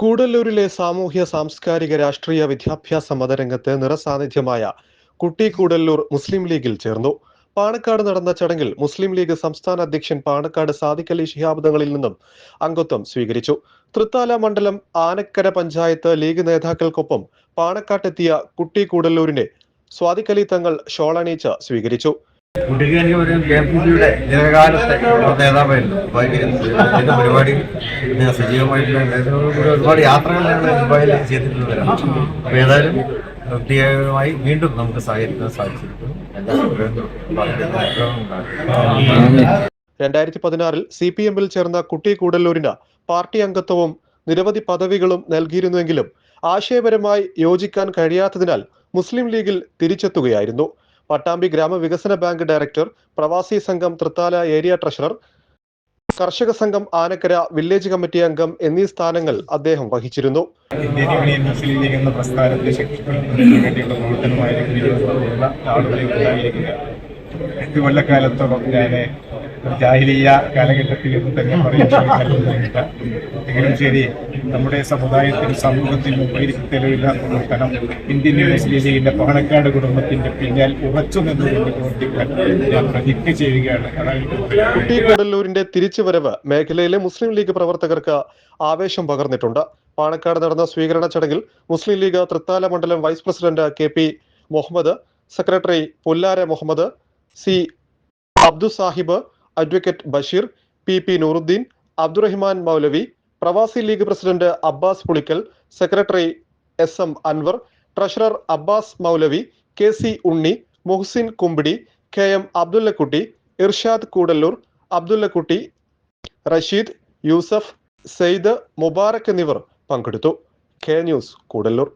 കൂടല്ലൂരിലെ സാമൂഹ്യ സാംസ്കാരിക രാഷ്ട്രീയ വിദ്യാഭ്യാസ മതരംഗത്ത് നിറസാന്നിധ്യമായ കുട്ടി കൂടല്ലൂർ മുസ്ലിം ലീഗിൽ ചേർന്നു. പാണക്കാട് നടന്ന ചടങ്ങിൽ മുസ്ലിം ലീഗ് സംസ്ഥാന അധ്യക്ഷൻ പാണക്കാട് സാദിഖ് അലി ശിഹാബ് നിന്നും അംഗത്വം സ്വീകരിച്ചു. തൃത്താല മണ്ഡലം ആനക്കര പഞ്ചായത്ത് ലീഗ് നേതാക്കൾക്കൊപ്പം പാണക്കാട്ടെത്തിയ കുട്ടി കൂടല്ലൂരിനെ സ്വാദിഖ് അലി തങ്ങൾ ഷോളണീച്ച സ്വീകരിച്ചു. കുട്ടിക്കാനിക്ക് ഒരു കെ പി സിയുടെ ദീർഘകാലത്തെ നേതാവായിരുന്നു. അപ്പൊ ഇതിന്റെ പരിപാടി ഞാൻ സജീവമായിട്ടുള്ള ഒരുപാട് യാത്രകൾ ദുബായിൽ ചെയ്തിട്ടുള്ളവരാണ് അപ്പൊ ഏതായാലും പ്രത്യേകമായി വീണ്ടും നമുക്ക് സഹകരിക്കാൻ സാധിച്ചിട്ടുണ്ട്. രണ്ടായിരത്തി പതിനാറിൽ സി പി എമ്മിൽ ചേർന്ന കുട്ടി കൂടല്ലൂരിന് പാർട്ടി അംഗത്വവും നിരവധി പദവികളും നൽകിയിരുന്നുവെങ്കിലും ആശയപരമായി യോജിക്കാൻ കഴിയാത്തതിനാൽ മുസ്ലിം ലീഗിൽ തിരിച്ചെത്തുകയായിരുന്നു. പട്ടാമ്പി ഗ്രാമവികസന ബാങ്ക് ഡയറക്ടർ പ്രവാസി സംഘം തൃത്താല ഏരിയ ട്രഷറർ കർഷക സംഘം ആനക്കര വില്ലേജ് കമ്മിറ്റി അംഗം എന്നീ സ്ഥാനങ്ങൾ അദ്ദേഹം വഹിച്ചിരുന്നു. കൊല്ലക്കാലത്തോളം ഞാൻ ജാഹിലിയ കാലഘട്ടത്തിൽ എന്ന് തന്നെ പറയുന്നുണ്ട് എങ്കിലും ശരി നമ്മുടെ സമുദായത്തിനും സമൂഹത്തിനും ഉപരിക്ക് തെളിവില്ലാത്ത പ്രവർത്തനം ഇന്ത്യൻ യൂണിവേഴ്സിറ്റിയിലെ പാണക്കാട് കുടുംബത്തിന്റെ പിന്നിൽ ഉറച്ചു നിന്നുകൊണ്ട് പ്രവർത്തിക്കാൻ ഞാൻ പ്രതിജ്ഞ ചെയ്യുകയാണ്. കുട്ടി കടലൂരിന്റെ തിരിച്ചുവരവ് മേഖലയിലെ മുസ്ലിം ലീഗ് പ്രവർത്തകർക്ക് ആവേശം പകർന്നിട്ടുണ്ട്. പാണക്കാട് നടന്ന സ്വീകരണ ചടങ്ങിൽ മുസ്ലിം ലീഗ് തൃത്താല മണ്ഡലം vice president K P Muhammad secretary Pullara Muhammad C Abdu Sahib advocate Basheer P P Nooruddin Abdurahiman Moulavi പ്രവാസി League president Abbas Pulikkal secretary S M Anwar treasurer Abbas Moulavi K C Unni Muhsin Kumbidi K M Abdullakutty Irshad Koodallur Abdullakutty Rasheed Yusuf Sayed Mubarak എന്നിവർ പങ്കെടുത്തു. K news Koodallur.